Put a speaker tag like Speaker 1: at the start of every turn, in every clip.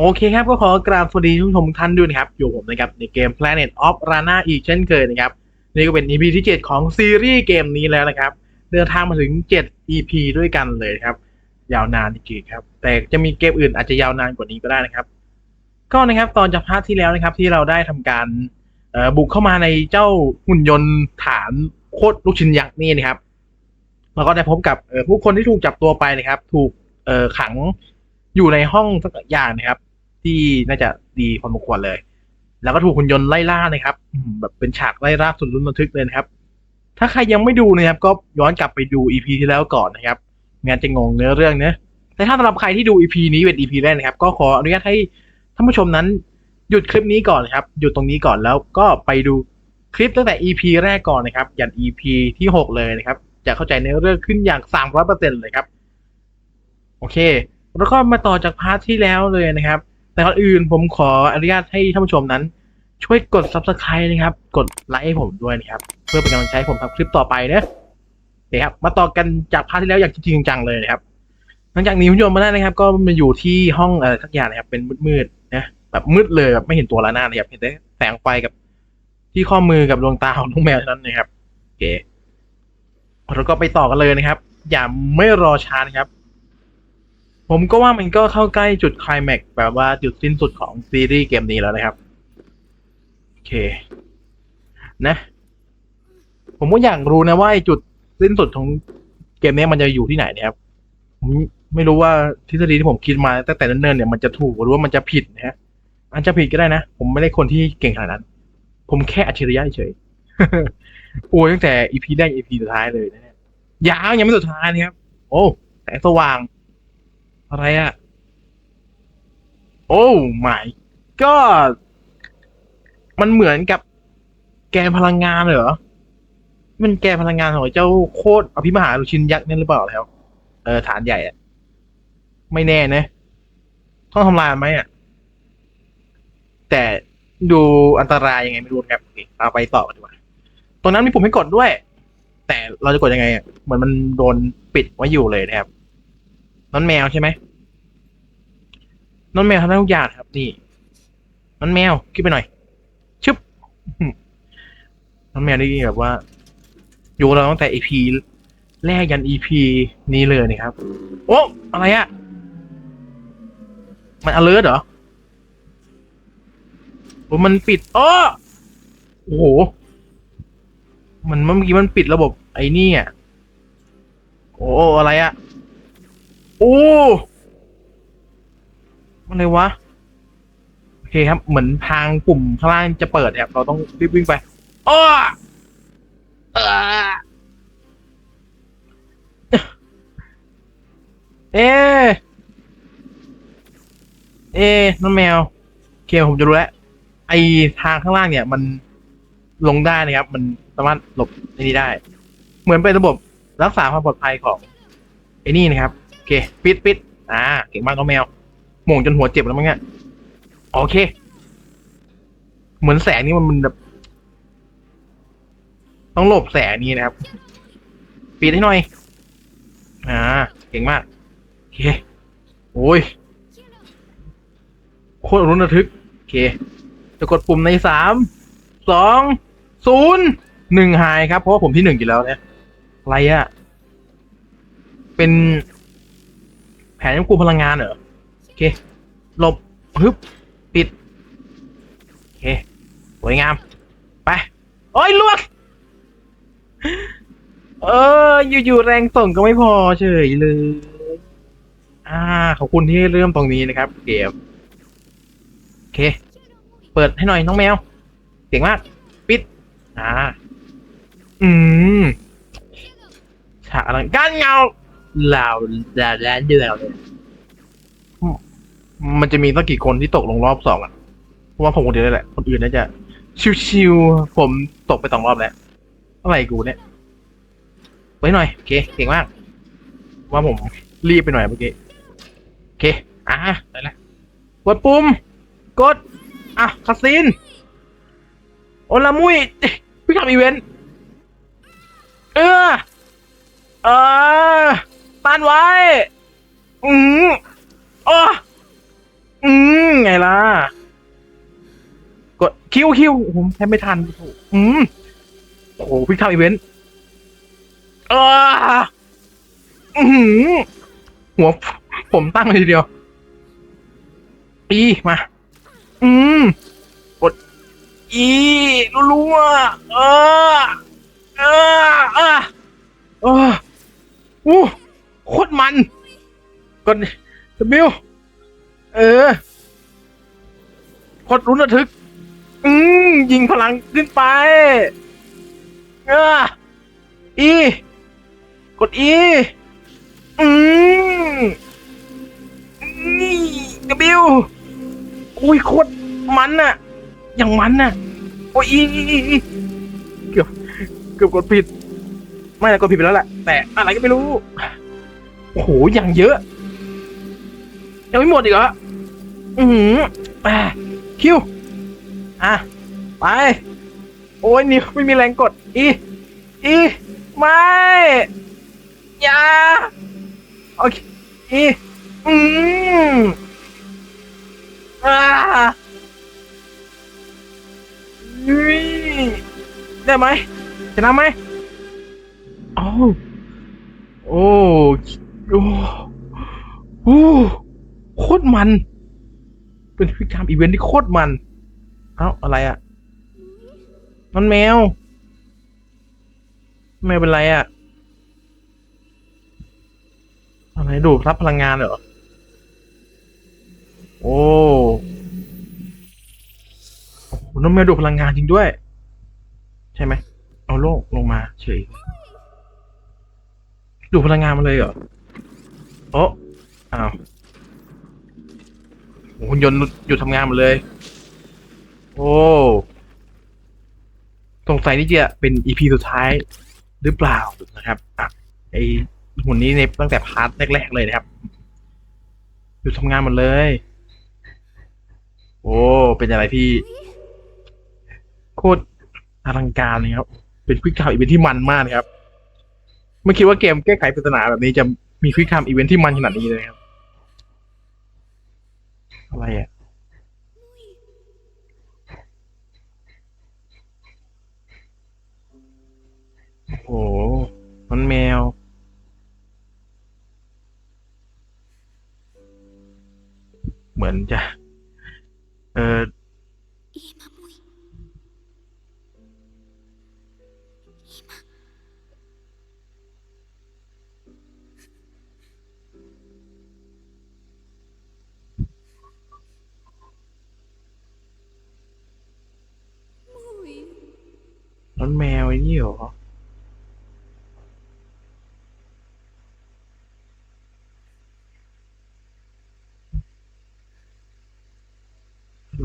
Speaker 1: โอเคครับก็ขอกราบสวัสดีทุกผู้ชมท่านด้วยนะครับ อยู่ผมนะครับ ในเกม Planet of Rana อีกเช่นเคยนะครับ นี่ก็เป็น EP ที่ 7 ของซีรีส์เกมนี้แล้วนะครับ เดินทางมาถึง 7 EP ด้วยกันเลยครับ ยาวนานจริงๆครับ แต่จะมีเกมอื่นอาจจะยาวนานกว่านี้ก็ได้นะครับ ก็นะครับตอนจากพาร์ทที่แล้วนะครับที่เราได้ทำการบุกเข้ามาในเจ้าหุ่นยนต์ฐานโคตรลูกชิ้นยักษ์นี่นะครับเราก็ได้พบกับผู้คนที่ถูกจับตัวไปนะครับ ถูกขังอยู่ในห้องสักอย่างนะครับ ที่น่าจะดีพอสมควรเลย แล้วก็ถูกหุ่นยนต์ไล่ล่านะครับแบบเป็นฉากไล่ล่าสุดลุ้นระทึกเลยนะครับ ถ้าใครยังไม่ดูนะครับ ก็ย้อนกลับไปดู EP ที่แล้วก่อนนะครับงั้นจะงงเนื้อเรื่องเนะแต่ถ้าสำหรับใครที่ดู EP นี้เป็น EP แรกนะครับ ก็ขออนุญาตให้ท่านผู้ชมนั้นหยุดคลิปนี้ก่อนนะครับหยุดตรงนี้ก่อนแล้วก็ไปดูคลิปตั้งแต่ EP แรกก่อนนะครับยัน EP ที่ 6 เลยนะครับ จะเข้าใจในเรื่องขึ้นอย่าง 300%เลยครับ โอเค แล้วก็มาต่อจากพาร์ทที่แล้วเลยนะครับ แต่ก่อนอื่นผมขออนุญาตให้ท่านผู้ชมนั้น ช่วยกด subscribe นะครับ กดไลค์ให้ผมด้วยนะครับ เพื่อเป็นกำลังใจให้ผมทำคลิปต่อไปนะโอเคครับ มาต่อกันจากพาร์ทที่แล้วอย่างจริงจังเลยนะครับ หลังจากนี้คุณผู้ชมมาได้นะครับ ก็มาอยู่ที่ห้องอะไรสักอย่างนะครับ เป็นมืดๆนะแบบมืดเลยแบบไม่เห็นตัวละหน้านะครับเห็นแต่แสงไฟกับที่ข้อมือกับดวงตาของน้องแมวนั้นนะครับโอเคเราก็ไปต่อกันเลยนะครับ อย่าไม่รอช้านะครับ ผมก็ว่ามันก็เข้าใกล้จุดคลายแม็กแบบว่าจุดสิ้นสุดของซีรีส์เกมนี้แล้วนะครับ โอเค นะ ผมก็อยากรู้นะว่าจุดสิ้นสุดของเกมนี้มันจะอยู่ที่ไหนนะครับ ผมไม่รู้ว่าทฤษฎีที่ผมคิดมาตั้งแต่เนิ่นๆเนี่ยมันจะถูกหรือว่ามันจะผิดนะฮะอาจจะผิดก็ได้นะ ผมไม่ได้คนที่เก่งขนาดนั้น ผมแค่อัจฉริยะเฉยโอ้ยตั้งแต่อีพีแรกอีพีสุดท้ายเลยนะเนี่ยยาวยังไม่สุดท้ายนะครับ โอ้แสงสว่าง อะไรอะโอ้ my god มันเหมือนกับแกนพลังงานเหรอ มันแกนพลังงานของเจ้าโคตรอภิมหาลูชินยักษ์นั่หรือเปล่าแล้ว เออฐานใหญ่อะไม่แน่นะ ต้องทำลายไหมอะแต่ดูอันตรายยังไงไม่รู้นะครับเอาไปต่อดีกว่าตรงนั้นมีปุ่มให้กดด้วย แต่เราจะกดยังไงอะเหมือนมันโดนปิดไว้อยู่เลยนะครับ น้อนแมวใช่ไหมน้อนแมวทำได้ทุกอย่างครับนี่น้อนแมวขึ้นไปหน่อยชึบน้อนแมวนี่แบบว่า อยู่เราตั้งแต่ EP แรกยัน EP นี้เลยนะครับ โอ้อะไรอะมัน alert เหรอโอ้มันปิดอ้อโอ้โห มันเมื่อกี้มันปิดระบบไอ้นี่อะโอ้อะไรอะ โอ้อะไรวะ โอเคครับ เหมือนทางปุ่มข้างล่างจะเปิดครับเราต้องรีบวิ่งไปอ้อเออเอ๊ะเอ๊ะน้องแมวโอเคผมจะรู้แล้วไอทางข้างล่างเนี่ย มันลงได้นะครับ มันสามารถหลบในนี้ได้ เหมือนเป็นระบบรักษาความปลอดภัยของไอ้นี่นะครับ เค ปิดปิดอ่า เก่งมากน้องแมวโหม่งจนหัวเจ็บแล้วมั้งเนี่ยโอเค เหมือนแสงนี่มันมันแบบ ต้องหลบแสงนี้นะครับ ปิดให้หน่อย อ่า เก่งมาก โอเค โอ้ย โคตรรุนระทึก โอเค จะกดปุ่มในสาม สอง ศูนย์ หนึ่งหายครับ เพราะว่าผมที่หนึ่งอยู่แล้วเนี่ยอะไรอะเป็น แผนควบคุมพลังงานเหรอโอเคหลบฮึบปิดโอเคสวยงาม ไปโอ้ยลวกเออ อยู่ๆแรงส่งก็ไม่พอเฉยเลย อ่า ขอบคุณที่เริ่มตรงนี้นะครับ เกมโอเค เปิดให้หน่อยน้องแมวเก่งมาก ปิด อ่า อืมฉากอลังการเงา เหล่าแดดแดนเดือดเลยมันจะมีตั้งกี่คนที่ตกลงรอบสองอะเพราะว่าผมคนเดียวนี่แหละ คนอื่นน่าจะ ชิวๆผมตกไปสองรอบแล้วอะไรกูเนี่ยไว้หน่อยโอเคเก่งมาก ว่าผมรีบไปหน่อยเมื่อกี้โอเคอะได้ล้วกดปุ่ม กด อะคาสินโอลามุยพี่ทำอีเวนต์เออเออ ต้นไว้ อืมอ๋ออืมไงล่ะ กดคิวคิวผมแทบไม่ทัน อืมโอ้โหพิกทำอีเวนต์เอออือหือหัวผมตั้งเลยทีเดียว อีมา อืม กด อีรัวๆเออเออเออเอออู้ โคตรมัน กดบิวเออโคตรรุนระทึก อืมยิงพลังขึ้นไป เอออี กดอีอืมนี่กระบิวอุ้ยโคตรมันน่ะ อย่างมันน่ะ โอ้ยอีอีเกือบเกือบกดผิด ไม่แต่กดผิดไปแล้วแหละแต่อะไรก็ไม่รู้ โอ้โหอย่างเยอะ ยังไม่หมดอีกเหรออือหือแหมคิว อะ ไป โอ้ยนิ้วไม่มีแรงกด อี อี ไม่ อย่า โอเค อี อืมอ่าได้ไหมชนะไหม โอ้โอ้ โอ้โอ้โคตรมัน เป็นพิกามอีเวนท์ที่โคตรมัน เอ้า อะไรอะ่ะนั่นแมว แมวเป็นไรอะ่ะ อะไรดูดรับพลังงานเหรอโอ้โอ้โหน้องแมวดูดพลังงานจริงด้วย ใช่ไหม เอาโลกลงมาเฉยดูดพลังงานมาเลยเหรอ โอ้อ้าวหุ่นยนต์หยุดทำงานหมดเลย โอ้สงสัยนี่จะเป็นอีพีสุดท้ายหรือเปล่านะครับอะไอหุ่นนี้ในตั้งแต่พาร์ทแรกๆเลยนะครับหยุดทำงานหมดเลย โอ้ เป็นอะไรที่ โคตรอลังการเลยครับ เป็นควิกไทม์อีเวนที่มันมากนะครับ ไม่คิดว่าเกมแก้ไขปริศนาแบบนี้จะ มีควิกไทม์อีเวนท์ที่มันขนาดนี้เลยครับ อะไรอะ โอ้โหมันแมว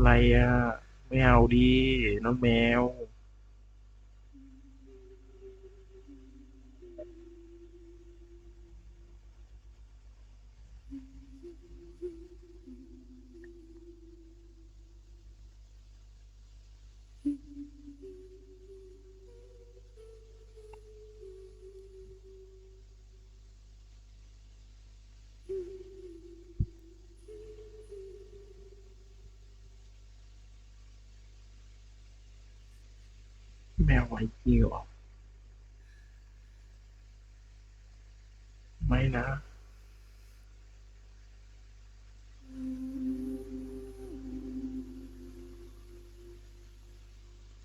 Speaker 1: อะไรอะ ไม่เอาดีน้องแมว แม วไว้จริงเหรอไม่นะ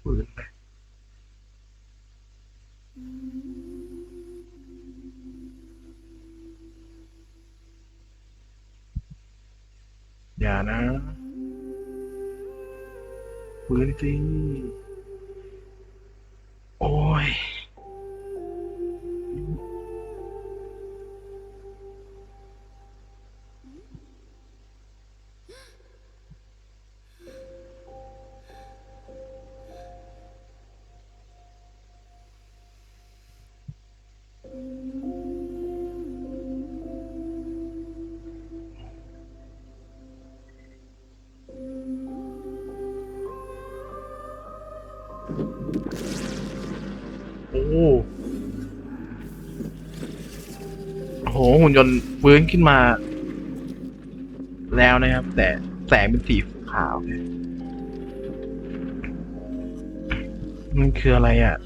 Speaker 1: ปืนไปอย่านะปืนสิโหุ่นยนต์ฟื้นขึ้นมา แล้วนะครับ แต่แสงเป็นสีขาวเนี่ยมันคืออะไรอะ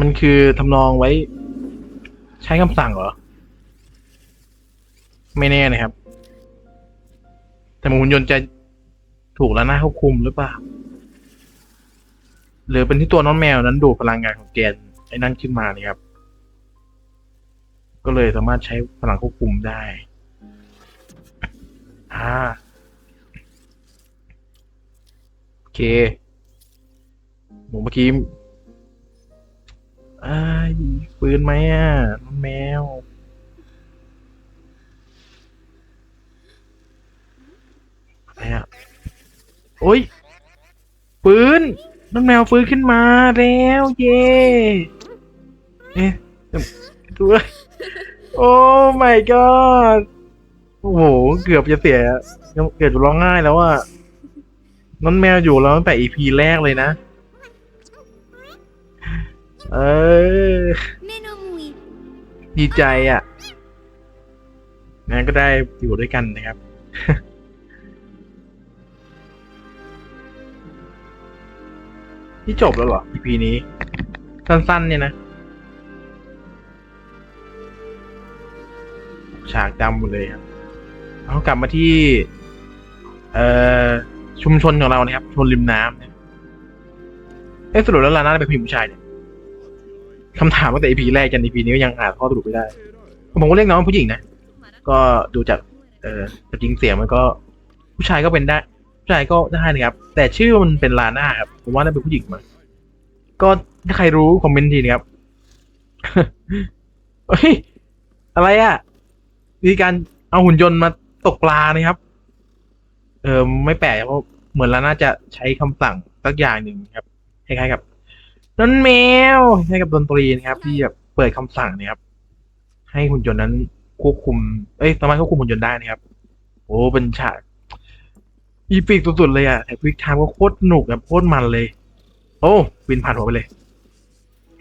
Speaker 1: มันคือทำนองไว้ ใช้คำสั่งเหรอ ไม่แน่นะครับ แต่หุ่นยนต์จะถูกแล้วนะควบคุมหรือเปล่า หรือเป็นที่ตัวน้องแมวนั้นดูดพลังงานของแกน ไอ้นั่นขึ้นมานี่ครับ ก็เลยสามารถใช้พลังควบคุมได้อ่าโอเคหมูเมื่อกี้อ้ายปืนไหมอะน้องแมวอะไรอะโอ้ยปืนน้องแมวฟื้นขึ้นมาแล้ว เย่ เอ๊ะตัโอ้ my god โอ้โห เกือบจะเสียเกือบจะร้องไห้แล้วอะน้องแมวอยู่แล้วตั้งแต่ EP แรกเลยนะ เออ ดีใจอะงั้นก็ได้อยู่ด้วยกันนะครับ ที่จบแล้วเหรอ EP นี้ สั้นๆเนี่ยนะ ฉากดำหมดเลยครับเอากลับมาที่ เอ่อชุมชนของเรานะครับชนริมน้ำนะเอ๊ะสรุปแล้วลาน่าเป็นผู้หญิงผู้ชายเนี่ยคำถามตั้งแต่ EP แรกจน EP นี้ก็ยังหาข้อสรุปไม่ได้ผมก็เรียกน้องผู้หญิงนะก็ดูจาก เอ่อจริงเสียงมันก็ ผู้ชายก็เป็นได้ผู้ชายก็ได้นะครับ แต่ชื่อมันเป็นลาน่าครับผมว่าน่าเป็นผู้หญิงมั้งก็ถ้าใครรู้คอมเมนต์ทีนะครับเฮ้ยอะไรอะ่ะมีการเอาหุ่นยนต์มาตกปลานะครับ เออไม่แปลกเพราะเหมือนลาน่าจะใช้คำสั่งสักอย่างหนึ่งครับคล้ายๆกับนั่นแมวคล้กับดนตรีนะครับ ที่แบบเปิดคำสั่งนะครับ ให้หุ่นยนต์นั้นควบคุม เอ้ยสามารถควบคุมหุ่นยนต์ได้นะครับ โอ้เป็นฉากอีพิกสุดๆเลยอะแต่พิกไทม์ก็โคตรหนุกแบบโคตรมันเลย โอ้วินผ่านหัวไปเลย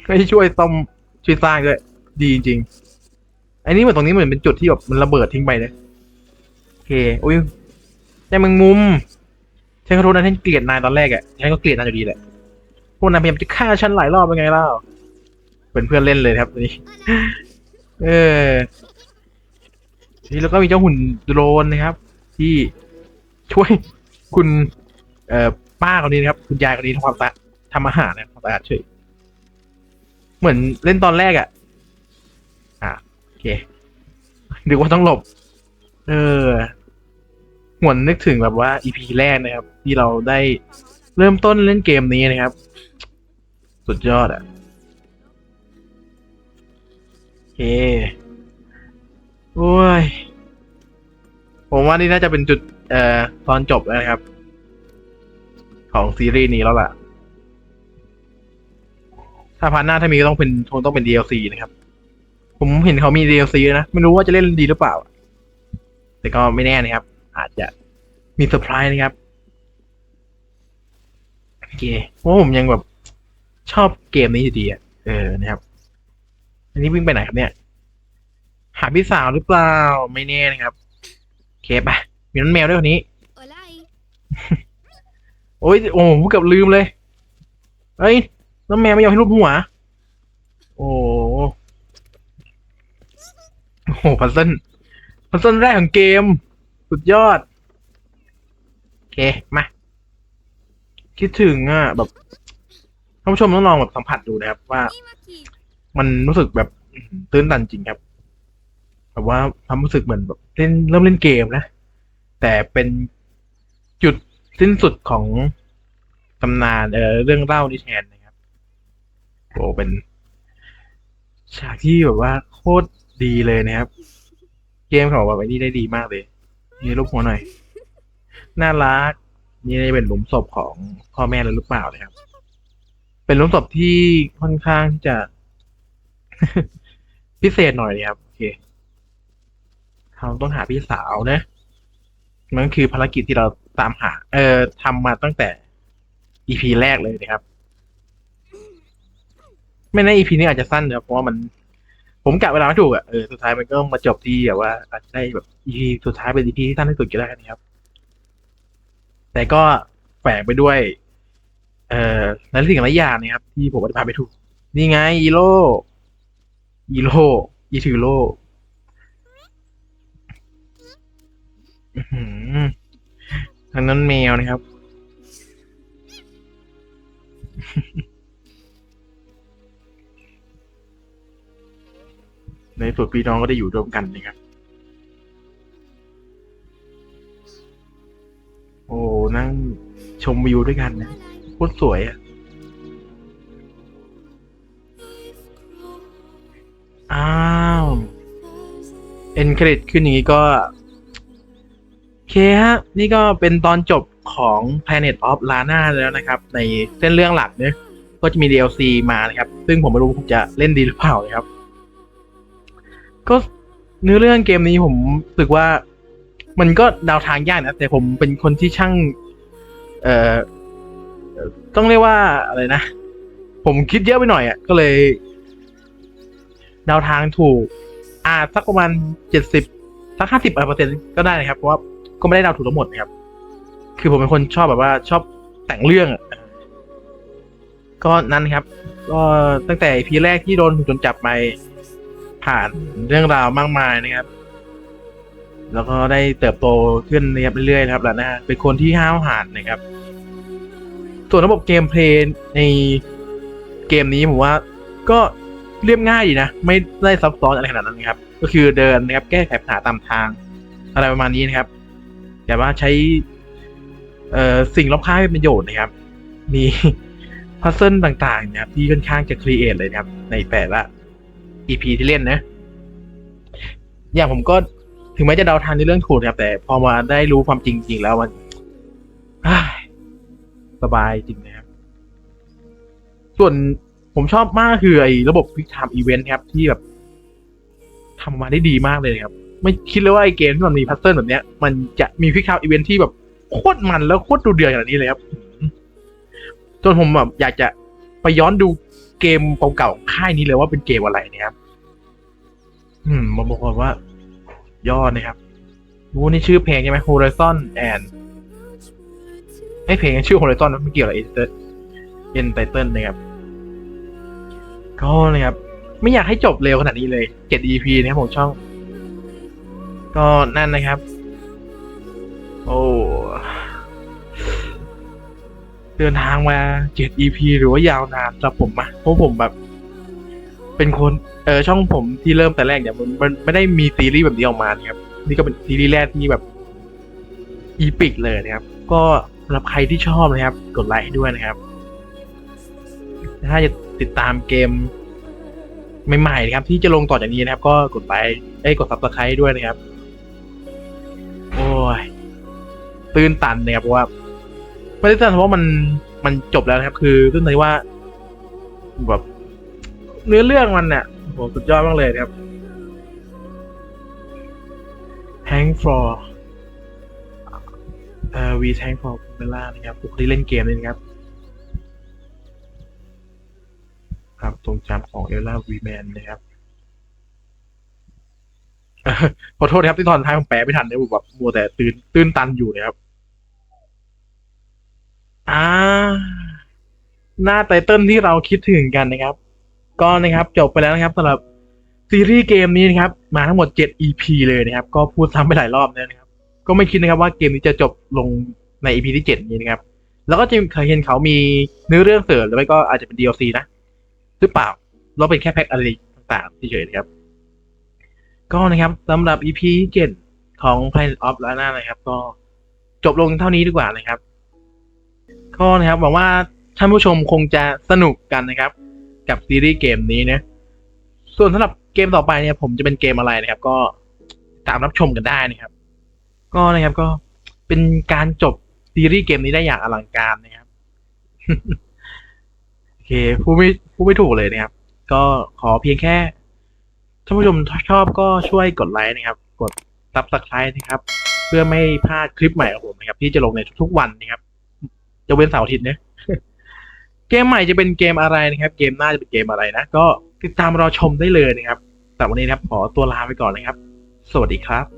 Speaker 1: ไม่ช่วยต้อมช่วยสร้างด้วยดีจริง อันนี้เหมือนตรงนี้เหมือนเป็นจุดที่แบบมันระเบิดทิ้งไปเลยโอเคโอ้ยแจ้แมงมุมฉันขอโทษนะฉันเกลียดนายตอนแรกอะฉันก็เกลียดนายอยู่ดีแหละพวกนายพยายามจะฆ่าฉันหลายรอบเป็นไงเล่าเป็นเพื่อนเล่นเลยครับอันนี้เออนี่แล้วก็มีเจ้าหุ่นโดรนนะครับ ที่ช่วยคุณ เอ่อป้าคนนี้นะครับ คุณยายคนนี้ทำความสะอาดทำอาหารนะความสะอาดช่วยเหมือนเล่นตอนแรกอะ่ะ อะโอ เคนึกว่าต้องหลบ เออหวนนึกถึงแบบว่าอีพีแรกนะครับ ที่เราได้เริ่มต้นเล่นเกมนี้นะครับ สุดยอดอะโอเคโอ้ย ผมว่านี่น่าจะเป็นจุด เอ่อ ตอนจบแล้วนะครับ ของซีรีส์นี้แล้วล่ะ ถ้าพาร์ทหน้าถ้ามีก็ต้องเป็นคงต้องเป็น DLC นะครับ ผมเห็นเขามี DLC นะ ไม่รู้ว่าจะเล่นดีหรือเปล่า แต่ก็ไม่แน่นะครับ อาจจะมีเซอร์ไพรส์นะครับ โอเคเพราะผมยังแบบชอบเกมนี้อยู่ดีอะ เออนะครับ อันนี้วิ่งไปไหนครับเนี่ย หาพี่สาวหรือเปล่า ไม่แน่นะครับ โอเคปะมีน้องแมวด้วยคนนี้ โอ้ยโอ้ผมเกือบลืมเลยเอ้ย น้องแมวไม่ยอมให้รูปหัว หพัซเซิลพัซเซิลแรกของเกม สุดยอด โอเค มา คิดถึงอะ แบบท่านผู้ชมต้องลองแบบสัมผัสดูนะครับ ว่า
Speaker 2: 今き
Speaker 1: มันรู้สึกแบบอื้อหือตื้นตันจริงครับ แบบว่าความรู้สึกเหมือนแบบเล่นเริ่มเล่นเกมนะ แต่เป็นจุดสิ้นสุดของตำนานเออเรื่องเล่านิทานนะครับโอ้เป็นฉากที่แบบว่าโคตร ดีเลยนะครับ เกมของแบบไอ้นี่ได้ดีมากเลย นี่รูปหัวหน่อย น่ารัก นี่เป็นหลุมศพของพ่อแม่เลยหรือเปล่านะครับ เป็นหลุมศพที่ค่อนข้างจะ พิเศษหน่อยนะครับ โอเคเราต้องหาพี่สาวนะมันคือภารกิจที่เราตามหา เอ่อทำมาตั้งแต่ EP แรกเลยนะครับ ไม่แน่ EP นี้อาจจะสั้นนะเพราะว่ามัน ผมกะเวลาไม่ถูกอะเออสุดท้ายมันก็มาจบที่แบบว่าอาจจะได้แบบ EP สุดท้ายเป็น EP ที่สั้นที่สุดก็ได้นะครับ แต่ก็แฝงไปด้วย เอ่อหลายสิ่งหลายอย่างนะครับ ที่ผมอธิบายไม่ถูก นี่ไงอีโร่อีโร่อีถือโร่อื้อหือทางนั้นแมวนะครับ ในส่วนพี่น้องก็ได้อยู่รวมกันนะครับ โอ้นั่งชมวิวด้วยกันนะโคตรสวยอะอ้าวเอ็นเครดขึ้นอย่างนี้ก็โอเคฮะ นี่ก็เป็นตอนจบของ Planet of Lana แล้วนะครับ ในเส้นเรื่องหลักเนะก็จะมี DLC มานะครับ ซึ่งผมไม่รู้ผมจะเล่นดีหรือเปล่านะครับ ก็เนื้อเรื่องเกมนี้ผมรู้สึกว่า มันก็เดาทางยากนะแต่ผมเป็นคนที่ช่าง เอ่อต้องเรียกว่าอะไรนะ ผมคิดเยอะไปหน่อยอะ ก็เลยเดาทางถูก อ่าสักประมาณเจ็ดสิบสักห้าสิบเปอร์เซ็นต์ก็ได้นะครับ เพราะว่าก็ไม่ได้เดาถูกทั้งหมดนะครับ คือผมเป็นคนชอบแบบว่า ชอบแต่งเรื่องอะก็นั่นครับ ก็ตั้งแต่พีแรกที่โดนถูกจนจับไป ผ่านเรื่องราวมากมายนะครับ แล้วก็ได้เติบโตขึ้นนะครับเรื่อยๆนะครับแล้วนะฮะเป็นคนที่ห้าวหาญนะครับ ส่วนระบบเกมเพลย์ในเกมนี้ผมว่าก็เรียบง่ายดีนะ ไม่ได้ซับซ้อนอะไรขนาดนั้นครับ ก็คือเดินนะครับ แก้ไขปัญหาตามทาง อะไรประมาณนี้นะครับ แต่ว่าใช้เอ่อสิ่งรอบข้างเป็นประโยชน์นะครับ มีพัซเซิลต่างๆนะครับที่ค่อนข้างจะครีเอทเลยนะครับ ในแต่ละ EP ที่เล่นนะ อย่างผมก็ถึงแม้จะเดาทางในเรื่องถูกครับแต่พอมาได้รู้ความจริงจริงแล้วมันสบายจริงนะครับ ส่วนผมชอบมากคือไอ้ระบบ Quick Time Event ครับ ที่แบบทำมาได้ดีมากเลยครับ ไม่คิดเลยว่าไอ้เกมที่มันมีพัซเซิลแบบเนี้ย มันจะมี Quick Time Event ที่แบบโคตรมันแล้วโคตรดูเดือดขนาดนี้เลยครับจนผมแบบอยากจะไปย้อนดู เกมเก่าๆค่ายนี้เลยว่าเป็นเกมอะไรนะครับ อืมมาบอกก่อนว่า ยอดนะครับโอ้นี่ชื่อเพลงใช่ไหม Horizon and ไอ้เพลงชื่อ Horizon นะไม่เกี่ยวกับ Enter Entitle นะครับ ก็นะครับ ไม่อยากให้จบเร็วขนาดนี้เลย 7 EP นะครับของช่อง ก็นั่นนะครับ โอ้ เดินทางมา7 EP หรือว่ายาวนานสำหรับผมอะเพราะผมแบบ เป็นคนเออช่องผมที่เริ่มแต่แรกเนี่ยมันมันไม่ได้มีซีรีส์แบบนี้ออกมานะครับ นี่ก็เป็นซีรีส์แรกที่แบบอีพิกเลยนะครับ ก็สำหรับใครที่ชอบนะครับ กดไลค์ให้ด้วยนะครับ ถ้าจะติดตามเกมใหม่ๆนะครับ ที่จะลงต่อจากนี้นะครับ ก็กดไลค์เอ้ยกดซับสไครต์ด้วยนะครับ โอ้ย ตื้นตันนะครับเพราะว่า ไม่ได้ตื้นตันเพราะว่ามันมันจบแล้วนะครับ คือตื้นตันว่า แบบเนื้อเรื่องมันเนี่ยโหสุดยอดมากเลยนะครับ Hang for เอ่อ We Thank for Bella นะครับพวกที่เล่นเกมเลยนะครับ ครับทรงจำของเอลล่าวีแมนนะครับขอโทษนะครับที่ตอนท้ายผมแปลไม่ทันเนี่ยผมแบบมัวแต่ตื่นตื่นตันอยู่นะครับ อ่า หน้าไตเติ้ลที่เราคิดถึงกันนะครับ ก็นะครับจบไปแล้วนะครับสำหรับซีรีส์เกมนี้นะครับ มาทั้งหมด 7 EP เลยนะครับ ก็พูดซ้ำไปหลายรอบแล้วนะครับ ก็ไม่คิดนะครับว่าเกมนี้จะจบลงใน EP ที่ 7 นี้นะครับ แล้วก็จะเคยเห็นเขามีเนื้อเรื่องเสริมหรือไม่ก็อาจจะเป็น DLC นะ หรือเปล่า เราเป็นแค่แพ็คอะไรต่างๆเฉยๆนะครับ ก็นะครับสำหรับ EP 7ของ Planet of Lana นะครับ ก็จบลงเท่านี้ดีกว่านะครับ ก็นะครับหวังว่าท่านผู้ชมคงจะสนุกกันนะครับ กับซีรีส์เกมนี้นะ ส่วนสำหรับเกมต่อไปเนี่ย ผมจะเป็นเกมอะไรนะครับ ก็ตามรับชมกันได้นะครับ ก็นะครับก็เป็นการจบซีรีส์เกมนี้ได้อย่างอลังการนะครับโอเคผู้ไม่ผู้ไม่ถูกเลยนะครับ ก็ขอเพียงแค่ท่านผู้ชมชอบก็ช่วยกดไลค์นะครับ กด subscribe นะครับ เพื่อไม่พลาดคลิปใหม่ของผมนะครับ ที่จะลงในทุกๆวันนะครับ จะเว้นเสาร์อาทิตย์นะเกมใหม่จะเป็นเกมอะไรนะครับ เกมหน้าจะเป็นเกมอะไรนะ ก็ติดตามรอชมได้เลยนะครับแต่วันนี้นะครับ ขอตัวลาไปก่อนนะครับ สวัสดีครับ